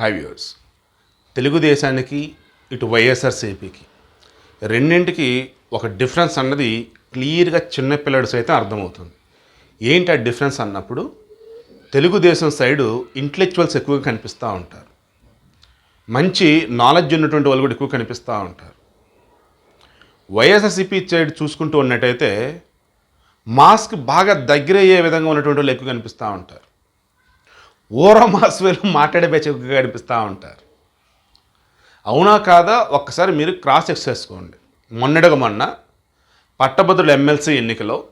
High viewers తెలుగుదేశానికి ఇటు వైఎస్ఆర్సీపీకి రెండింటికి ఒక డిఫరెన్స్ అన్నది క్లియర్గా చిన్నపిల్లడి సైతం అర్థమవుతుంది. ఏంటి ఆ డిఫరెన్స్ అన్నప్పుడు? తెలుగుదేశం సైడు ఇంటలెక్చువల్స్ ఎక్కువగా కనిపిస్తూ ఉంటారు. మంచి నాలెడ్జ్ ఉన్నటువంటి వాళ్ళు కూడా ఎక్కువ కనిపిస్తూ ఉంటారు. వైఎస్ఆర్సీపీ సైడ్ చూసుకుంటూ ఉన్నట్టయితే మాస్క్ బాగా దగ్గరయ్యే విధంగా ఉన్నటువంటి వాళ్ళు ఎక్కువ కనిపిస్తూ ఉంటారు. ఓరో మాస్ మాట్లాడే బ్యాచ్ కనిపిస్తూ ఉంటారు. అవునా కాదా? ఒక్కసారి మీరు క్రాస్ చెక్ చేసుకోండి. మొన్నటిగా మొన్న పట్టభద్రుల ఎమ్మెల్సీ ఎన్నికలో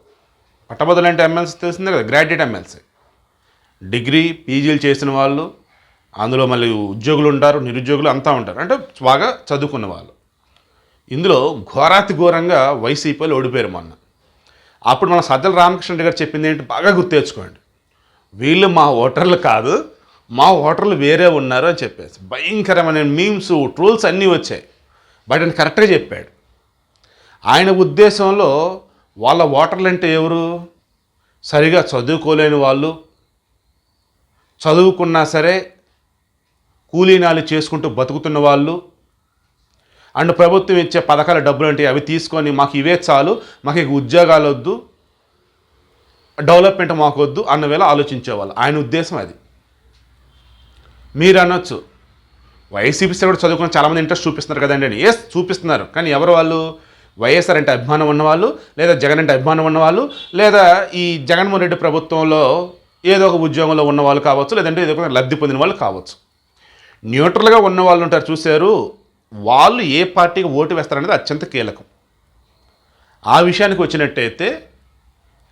పట్టభద్రులు అంటే ఎమ్మెల్సీ తెలిసిందే కదా గ్రాడ్యుయేట్ ఎమ్మెల్సీ. డిగ్రీ పీజీలు చేసిన వాళ్ళు అందులో మళ్ళీ ఉద్యోగులు ఉంటారు నిరుద్యోగులు అంతా ఉంటారు. అంటే బాగా చదువుకున్న వాళ్ళు. ఇందులో ఘోరాతి ఘోరంగా వైసీపీలో ఓడిపోయారు మొన్న. అప్పుడు మన సజ్జల రామకృష్ణ గారు చెప్పింది ఏంటి? బాగా గుర్తు తెచ్చుకోండి. వీళ్ళు మా ఓటర్లు కాదు మా ఓటర్లు వేరే ఉన్నారు అని చెప్పేసి. భయంకరమైన మీమ్స్ ట్రోల్స్ అన్నీ వచ్చాయి. బట్ ఆయన కరెక్ట్గా చెప్పాడు. ఆయన ఉద్దేశంలో వాళ్ళ ఓటర్లు అంటే ఎవరు? సరిగా చదువుకోలేని వాళ్ళు. చదువుకున్నా సరే కూలీనాలు చేసుకుంటూ బతుకుతున్న వాళ్ళు. అండ్ ప్రభుత్వం ఇచ్చే పథకాల డబ్బులు అంటే అవి తీసుకొని మాకు ఇవే చాలు మాకు ఇక ఉద్యోగాలు వద్దు డెవలప్మెంట్ మాకు వద్దు అన్న వేళ ఆలోచించేవాళ్ళు. ఆయన ఉద్దేశం అది. మీరు అనొచ్చు వైసీపీ కూడా చదువుకుని చాలామంది ఇంట్రెస్ట్ చూపిస్తున్నారు కదండి అని. ఎస్ చూపిస్తున్నారు. కానీ ఎవరు వాళ్ళు? వైఎస్ఆర్ అంటే అభిమానం ఉన్నవాళ్ళు లేదా జగన్ అంటే అభిమానం ఉన్నవాళ్ళు లేదా ఈ జగన్మోహన్ రెడ్డి ప్రభుత్వంలో ఏదో ఒక ఉద్యోగంలో ఉన్న వాళ్ళు కావచ్చు లేదంటే ఏదో ఒక లబ్ధి పొందిన వాళ్ళు కావచ్చు. న్యూట్రల్గా ఉన్న వాళ్ళు ఉంటారు చూశారు. వాళ్ళు ఏ పార్టీకి ఓటు వేస్తారనేది అత్యంత కీలకం. ఆ విషయానికి వచ్చినట్టయితే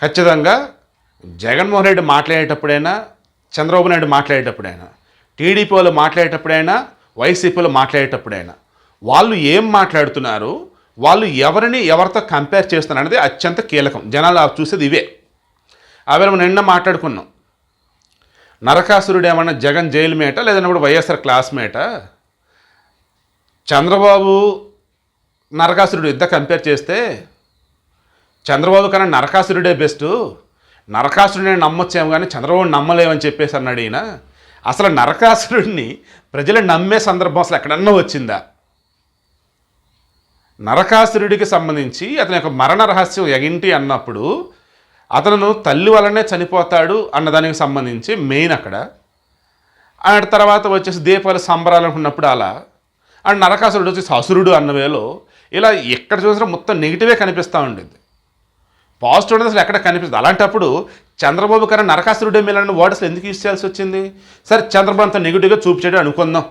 ఖచ్చితంగా జగన్మోహన్ రెడ్డి మాట్లాడేటప్పుడైనా చంద్రబాబు నాయుడు మాట్లాడేటప్పుడైనా టీడీపీ వాళ్ళు మాట్లాడేటప్పుడైనా వైసీపీలో మాట్లాడేటప్పుడైనా వాళ్ళు ఏం మాట్లాడుతున్నారు వాళ్ళు ఎవరిని ఎవరితో కంపేర్ చేస్తున్నారు అనేది అత్యంత కీలకం. జనాలు చూసేది ఇవే. అవి మనం నిన్న మాట్లాడుకున్నాం. నరకాసురుడు ఏమన్నా జగన్ జైలు మేట లేదన్నప్పుడు వైఎస్ఆర్ క్లాస్మేట చంద్రబాబు నరకాసురుడు ఇద్దరు కంపేర్ చేస్తే చంద్రబాబు కన్నా నరకాసురుడే బెస్ట్. నరకాసురుడిని నమ్మొచ్చేమో కానీ చంద్రబాబు నమ్మలేమని చెప్పేసి అన్నాడు ఈయన. అసలు నరకాసురుడిని ప్రజలు నమ్మే సందర్భం అసలు ఎక్కడన్నా వచ్చిందా? నరకాసురుడికి సంబంధించి అతని యొక్క మరణ రహస్యం ఎగింటి అన్నప్పుడు అతను తల్లి వలనే చనిపోతాడు అన్నదానికి సంబంధించి మెయిన్ అక్కడ. ఆ తర్వాత వచ్చేసి దీపాలు సంబరాలు అనుకున్నప్పుడు అలా. అండ్ నరకాసురుడు వచ్చేసి అసురుడు అన్న వేలో ఇలా ఎక్కడ చూసినా మొత్తం నెగిటివే కనిపిస్తూ ఉండేది పాజిటివ్ అనేది అసలు ఎక్కడ కనిపిస్తుంది అలాంటప్పుడు చంద్రబాబు కన్నా నరకాసురుడే మేలని వర్డ్ అసలు ఎందుకు యూజ్ చేయాల్సి వచ్చింది? సరే చంద్రబాబు అంత నెగిటివ్గా చూపించాడు అనుకుందాం.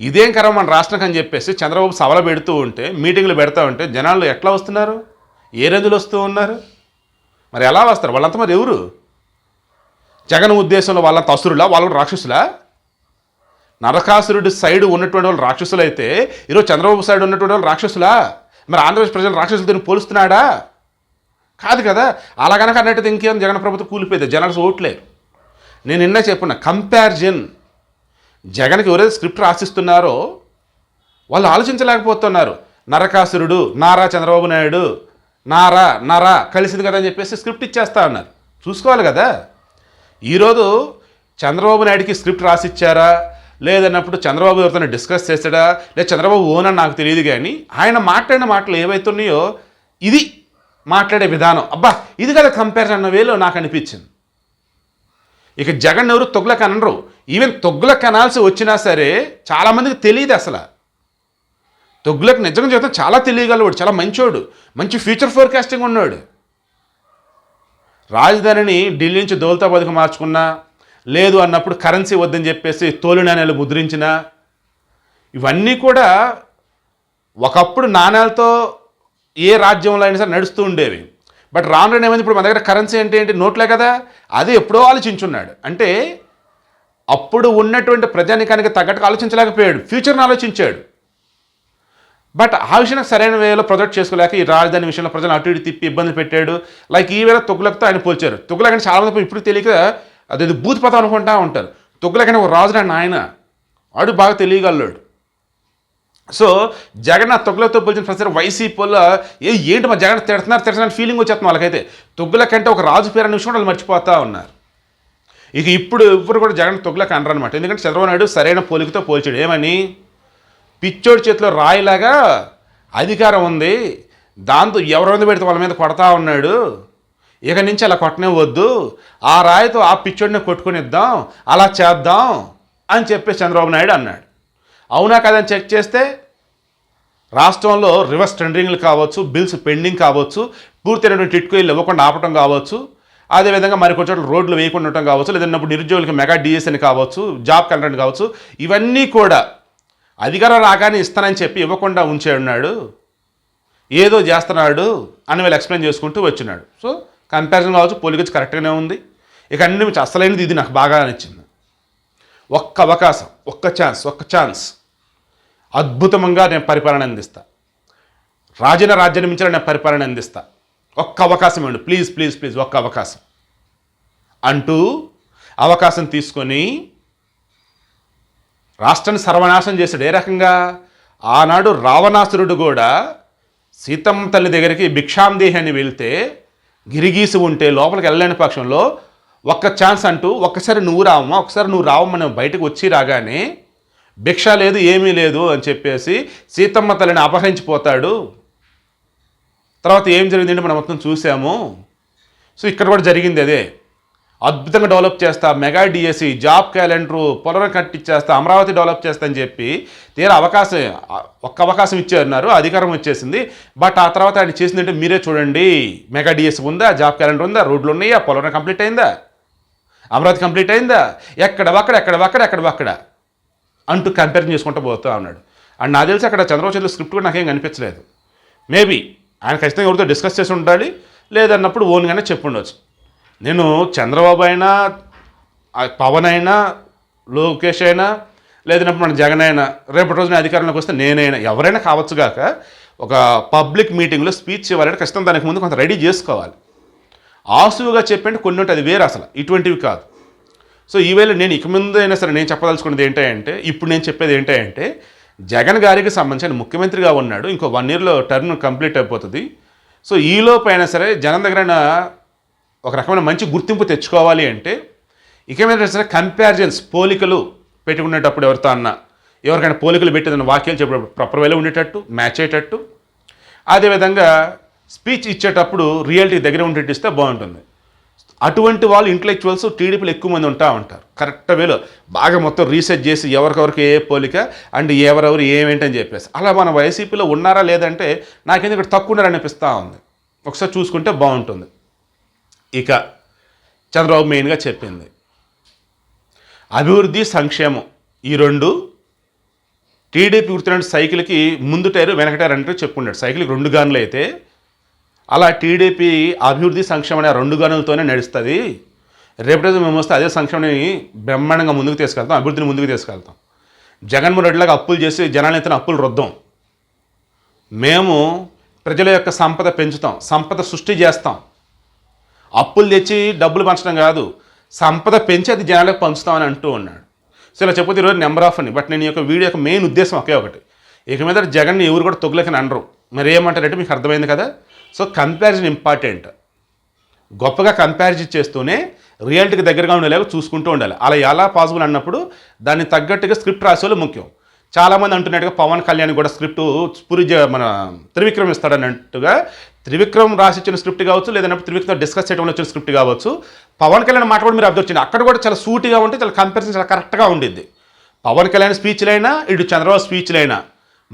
ఇదేం కరం మన రాష్ట్రానికి అని చెప్పేసి చంద్రబాబు సభలు పెడుతూ ఉంటే మీటింగ్లు పెడతా ఉంటే జనాలు ఎట్లా వస్తున్నారు? ఏ రేంజ్లో వస్తూ ఉన్నారు? మరి ఎలా వస్తారు? వాళ్ళంతా మరి ఎవరు? జగన్ ఉద్దేశంలో వాళ్ళంత అసురులా? వాళ్ళు రాక్షసులా? నరకాసురుడి సైడ్ ఉన్నటువంటి వాళ్ళు రాక్షసులు అయితే ఈరోజు చంద్రబాబు సైడ్ ఉన్నటువంటి వాళ్ళు రాక్షసులా? మరి ఆంధ్రప్రదేశ్ ప్రజలు రాక్షసులతో పోలుస్తున్నాడా? కాదు కదా? అలా కనుక అన్నట్టు ఇంకేం జగన్ ప్రభుత్వం కూలిపోయింది. జనాలు ఓట్లేరు. నేను నిన్న చెప్పిన కంపారిజన్. జగన్కి ఎవరైతే స్క్రిప్ట్ రాసిస్తున్నారో వాళ్ళు ఆలోచించలేకపోతున్నారు. నరకాసురుడు నారా చంద్రబాబు నాయుడు నారా నరా కలిసింది కదా అని చెప్పేసి స్క్రిప్ట్ ఇచ్చేస్తా ఉన్నారు చూసుకోవాలి కదా? ఈరోజు చంద్రబాబు నాయుడికి స్క్రిప్ట్ రాసిచ్చారా? లేదన్నప్పుడు చంద్రబాబు ఎవరితో డిస్కస్ చేస్తాడా? లేదా చంద్రబాబు ఓనని నాకు తెలియదు కానీ ఆయన మాట్లాడిన మాటలు ఏవైతున్నాయో ఇది మాట్లాడే విధానం. అబ్బా ఇది కదా కంపేర్ అన్న వేలో నాకు అనిపించింది. ఇక జగన్ ఎవరు తొగ్గులకు అనరు. ఈవెన్ తొగ్గులకు అనాల్సి వచ్చినా సరే చాలామందికి తెలియదు అసలు. తొగ్గులకు నిజంగా చెప్తే చాలా తెలియగలవాడు చాలా మంచోడు మంచి ఫ్యూచర్ ఫోర్కాస్టింగ్ ఉన్నాడు రాజధానిని ఢిల్లీ నుంచి దౌలతాబాద్కి మార్చుకున్నా లేదు అన్నప్పుడు కరెన్సీ వద్దని చెప్పేసి తోలు నాణ్యాలు ముద్రించిన ఇవన్నీ కూడా ఒకప్పుడు నాణ్యాలతో ఏ రాజ్యంలో అయినా సరే నడుస్తూ ఉండేవి. బట్ రాను ఏమైంది? ఇప్పుడు మన దగ్గర కరెన్సీ అంటే ఏంటి? నోట్లే కదా? అది ఎప్పుడో ఆలోచించున్నాడు. అంటే అప్పుడు ఉన్నటువంటి ప్రజానికానికి తగ్గట్టుగా ఆలోచించలేకపోయాడు. ఫ్యూచర్ని ఆలోచించాడు. బట్ ఆ విషయానికి సరైన వేలో ప్రొజెక్ట్ చేసుకోలేక ఈ రాజధాని విషయంలో ప్రజలు అటు ఇటు తిప్పి ఇబ్బంది పెట్టాడు. లైక్ ఈ వేళ తొగ్గులతో ఆయన పోల్చారు. తొగ్గులకని చాలామంది ఇప్పుడు తెలియక అది బూత్ అనుకుంటా ఉంటారు. తొగ్గులకని ఒక రాజు ఆయన వాడు బాగా తెలియగలడు. సో జగన్ ఆ తొగ్గులతో పోల్చిన ప్రతి వైసీపీలో ఏ ఏంటి మా జగన్ తిడుతున్నారు తిడుతున్నారు ఫీలింగ్ వచ్చేస్తుంది వాళ్ళకైతే. తొగ్గుల కంటే ఒక రాజు పేరు అనే విషయం వాళ్ళు మర్చిపోతూ ఉన్నారు. ఇక ఇప్పుడు ఇప్పుడు కూడా జగన్ తొగ్గులకు అనరనమాట ఎందుకంటే చంద్రబాబు నాయుడు సరైన పోలికతో పోల్చాడు. ఏమని? పిచ్చోడి చేతిలో రాయిలాగా అధికారం ఉంది. దాంతో ఎవరి మీద పెడితే వాళ్ళ మీద కొడతా ఉన్నాడు. ఇక నుంచి అలా కొట్టనే వద్దు. ఆ రాయితో ఆ పిచ్చోడిని కొట్టుకునిద్దాం అలా చేద్దాం అని చెప్పి చంద్రబాబు నాయుడు అన్నాడు. అవునా కదని చెక్ చేస్తే రాష్ట్రంలో రివర్స్ టెండరింగ్లు కావచ్చు బిల్స్ పెండింగ్ కావచ్చు పూర్తయినటువంటి టిట్కోయిలు ఇవ్వకుండా ఆపటం కావచ్చు అదేవిధంగా మరి కొంచెం రోడ్లు వేయకుండా ఉండటం కావచ్చు లేదన్నప్పుడు నిరుద్యోగులకు మెగా డిఎస్ఎన్ కావచ్చు జాబ్ కలెక్టర్ కావచ్చు ఇవన్నీ కూడా అధికారం రాగానే ఇస్తానని చెప్పి ఇవ్వకుండా ఉంచే ఉన్నాడు ఏదో చేస్తున్నాడు అని వీళ్ళు ఎక్స్ప్లెయిన్ చేసుకుంటూ వచ్చినాడు. సో కంపారిజన్ కావచ్చు పోలికచ్చు కరెక్ట్గానే ఉంది. ఇక అన్ని అసలైనది ఇది నాకు బాగా నచ్చింది ఒక్క అవకాశం ఒక్క ఛాన్స్ ఒక్క ఛాన్స్. అద్భుతంగా నేను పరిపాలన అందిస్తా. రాజన రాజ్యాన్ని మించిన నేను పరిపాలన అందిస్తా. ఒక్క అవకాశం ఇవ్వండి. ప్లీజ్ ప్లీజ్ ప్లీజ్ ఒక్క అవకాశం. అంటూ అవకాశం తీసుకొని రాష్ట్రాన్ని సర్వనాశనం చేశాడు. ఏ రకంగా? ఆనాడు రావణాసురుడు కూడా సీతమ్మ తల్లి దగ్గరికి భిక్షాందేహి అని వెళ్తే గిరిగీసి ఉంటే లోపలికి వెళ్ళలేని పక్షంలో ఒక్క ఛాన్స్ అంటూ ఒక్కసారి నువ్వు రావమ్మా ఒకసారి నువ్వు రావమ్మా బయటకు వచ్చి రాగానే భిక్ష లేదు ఏమీ లేదు అని చెప్పేసి సీతమ్మ తల్లిని అపహరించిపోతాడు. తర్వాత ఏం జరిగిందంటే మనం మొత్తం చూసాము. సో ఇక్కడ కూడా జరిగింది అదే. అద్భుతంగా డెవలప్ చేస్తా మెగా డిఎస్సి జాబ్ క్యాలెండరు పొలం కట్టిచ్చేస్తా అమరావతి డెవలప్ చేస్తా అని చెప్పి తీరా అవకాశం ఒక్క అవకాశం ఇచ్చారన్నారు అధికారం వచ్చేసింది. బట్ ఆ తర్వాత ఆయన చేసిందంటే మీరే చూడండి. మెగా డిఎస్సి ఉందా జాబ్ క్యాలెండర్ ఉందా రోడ్లు ఉన్నాయా పొలం కంప్లీట్ అయిందా అమరావతి కంప్లీట్ అయిందా ఎక్కడ ఒక్కడ ఎక్కడ ఒక్కడ ఎక్కడ ఒక్కడ అంటూ కంపేర్ చేసుకుంటూ పోతా ఉన్నాడు. అండ్ నాకు తెలిసి అక్కడ చంద్రబాబు చంద్ర స్క్రిప్ట్ కూడా నాకేం కనిపించలేదు. మేబీ ఆయన ఖచ్చితంగా ఎవరితో డిస్కస్ చేసి ఉండాలి లేదన్నప్పుడు ఓన్గానే చెప్పుండొచ్చు. నేను చంద్రబాబు అయినా పవన్ అయినా లోకేష్ అయినా లేదన్నప్పుడు మన జగన్ అయినా రేపటి రోజున అధికారంలోకి వస్తే నేనైనా ఎవరైనా కావచ్చు కాక ఒక పబ్లిక్ మీటింగ్లో స్పీచ్ ఇవ్వాలంటే ఖచ్చితంగా దానికి ముందు కొంత రెడీ చేసుకోవాలి. ఆసువుగా చెప్పండి కొన్ని ఉంటే అది వేరు అసలు. ఇటువంటివి కాదు. సో ఈవేళ నేను ఇక ముందు అయినా సరే నేను చెప్పదలుచుకున్నది ఏంటంటే ఇప్పుడు నేను చెప్పేది ఏంటంటే జగన్ గారికి సంబంధించిన ముఖ్యమంత్రిగా ఉన్నాడు ఇంకో వన్ ఇయర్లో టర్మ్ కంప్లీట్ అయిపోతుంది. సో ఈలోపు అయినా సరే జనం దగ్గర ఒక రకమైన మంచి గుర్తింపు తెచ్చుకోవాలి అంటే ఇక సరే కంపారిజన్స్ పోలికలు పెట్టుకునేటప్పుడు ఎవరితో అన్నా ఎవరికైనా పోలికలు పెట్టేదన్న వాక్యాలు చెప్పేటప్పుడు ప్రాపర్ వేలో ఉండేటట్టు మ్యాచ్ అయ్యేటట్టు. అదేవిధంగా స్పీచ్ ఇచ్చేటప్పుడు రియాలిటీ దగ్గర ఉండేట్టు ఇస్తే బాగుంటుంది. అటువంటి వాళ్ళు ఇంటలెక్చువల్స్ టీడీపీలో ఎక్కువ మంది ఉంటా ఉంటారు. కరెక్ట్ వేలో బాగా మొత్తం రీసెర్చ్ చేసి ఎవరికెవరికి ఏ పోలిక అండ్ ఎవరెవరు ఏమేంటని చెప్పేసి. అలా మన వైసీపీలో ఉన్నారా లేదంటే నాకేందుకు ఇక్కడ తక్కువ ఉన్నారని అనిపిస్తూ ఉంది. ఒకసారి చూసుకుంటే బాగుంటుంది. ఇక చంద్రబాబు మెయిన్గా చెప్పింది. అభివృద్ధి సంక్షేమం. ఈ రెండు టీడీపీ గుర్తున్న సైకిల్కి ముందు టైరు వెనక టైర్ అంటూ చెప్పుకున్నాడు సైకిల్కి రెండు గానులు అయితే అలా టీడీపీ అభివృద్ధి సంక్షేమం అనే రెండు గనులతోనే నడుస్తుంది. రేపటి రోజు మేము వస్తే అదే సంక్షేమాన్ని బ్రహ్మాండంగా ముందుకు తీసుకెళ్తాం అభివృద్ధిని ముందుకు తీసుకెళ్తాం. జగన్మోహన్ రెడ్డిలాగా అప్పులు చేసి జనాలు అప్పులు రుద్దాం. మేము ప్రజల యొక్క సంపద పెంచుతాం సంపద సృష్టి చేస్తాం. అప్పులు తెచ్చి డబ్బులు పంచడం కాదు సంపద పెంచి అది జనాలకు పంచుతామని అంటూ ఉన్నాడు. సో ఇలా చెప్పొద్దు ఈరోజు నెంబర్ ఆఫ్ అని బట్ నేను ఈ యొక్క వీడియో యొక్క మెయిన్ ఉద్దేశం ఒకే ఒకటి. ఇక మీద జగన్ని ఎవరు కూడా తొగ్గులకని అనరు. మరి ఏమంటారంటే మీకు అర్థమైంది కదా? సో కంపారిజన్ ఇంపార్టెంట్ గొప్పగా కంపారిజన్ చేస్తూనే రియాలిటీకి దగ్గరగా ఉండేలాగా చూసుకుంటూ ఉండాలి. అలా ఎలా పాసిబుల్ అన్నప్పుడు దాన్ని తగ్గట్టుగా స్క్రిప్ట్ రాసేవాళ్ళు ముఖ్యం. చాలామంది అంటున్నట్టుగా పవన్ కళ్యాణ్ కూడా స్క్రిప్ట్ పురి మన త్రివిక్రమ్ ఇస్తాడన్నట్టుగా త్రివిక్రమ్ రాసిచ్చిన స్క్రిప్ట్ కావచ్చు లేదంటే త్రివిక్రమ్ డిస్కస్ చేయడం వచ్చిన స్క్రిప్ట్ కావచ్చు. పవన్ కళ్యాణ్ మాట కూడా మీరు అబ్జర్వ్ చేయండి. అక్కడ కూడా చాలా సూటిగా ఉంటే చాలా కంపారిజన్ చాలా కరెక్ట్గా ఉండిద్ది. పవన్ కళ్యాణ్ స్పీచ్లైనా ఇటు చంద్రబాబు స్పీచ్లైనా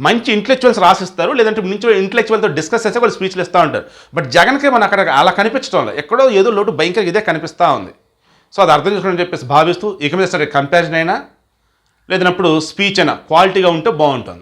మంచి ఇంటలెక్చువల్స్ రాసిస్తారు లేదంటే నుంచి ఇంటలెక్చువల్తో డిస్కస్ చేస్తే వాళ్ళు స్పీచ్లు ఇస్తూ ఉంటారు. బట్ జగన్కి మన అక్కడ అలా కనిపించడం లేదు. ఎక్కడో ఏదో లోటు భయంకర ఇదే కనిపిస్తూ ఉంది. సో అది అర్థం చేసుకోండి చెప్పేసి భావిస్తూ ఇక మీద సరే కంపారిజన్ అయినా లేదన్నప్పుడు స్పీచ్ అయినా క్వాలిటీగా ఉంటే బాగుంటుంది.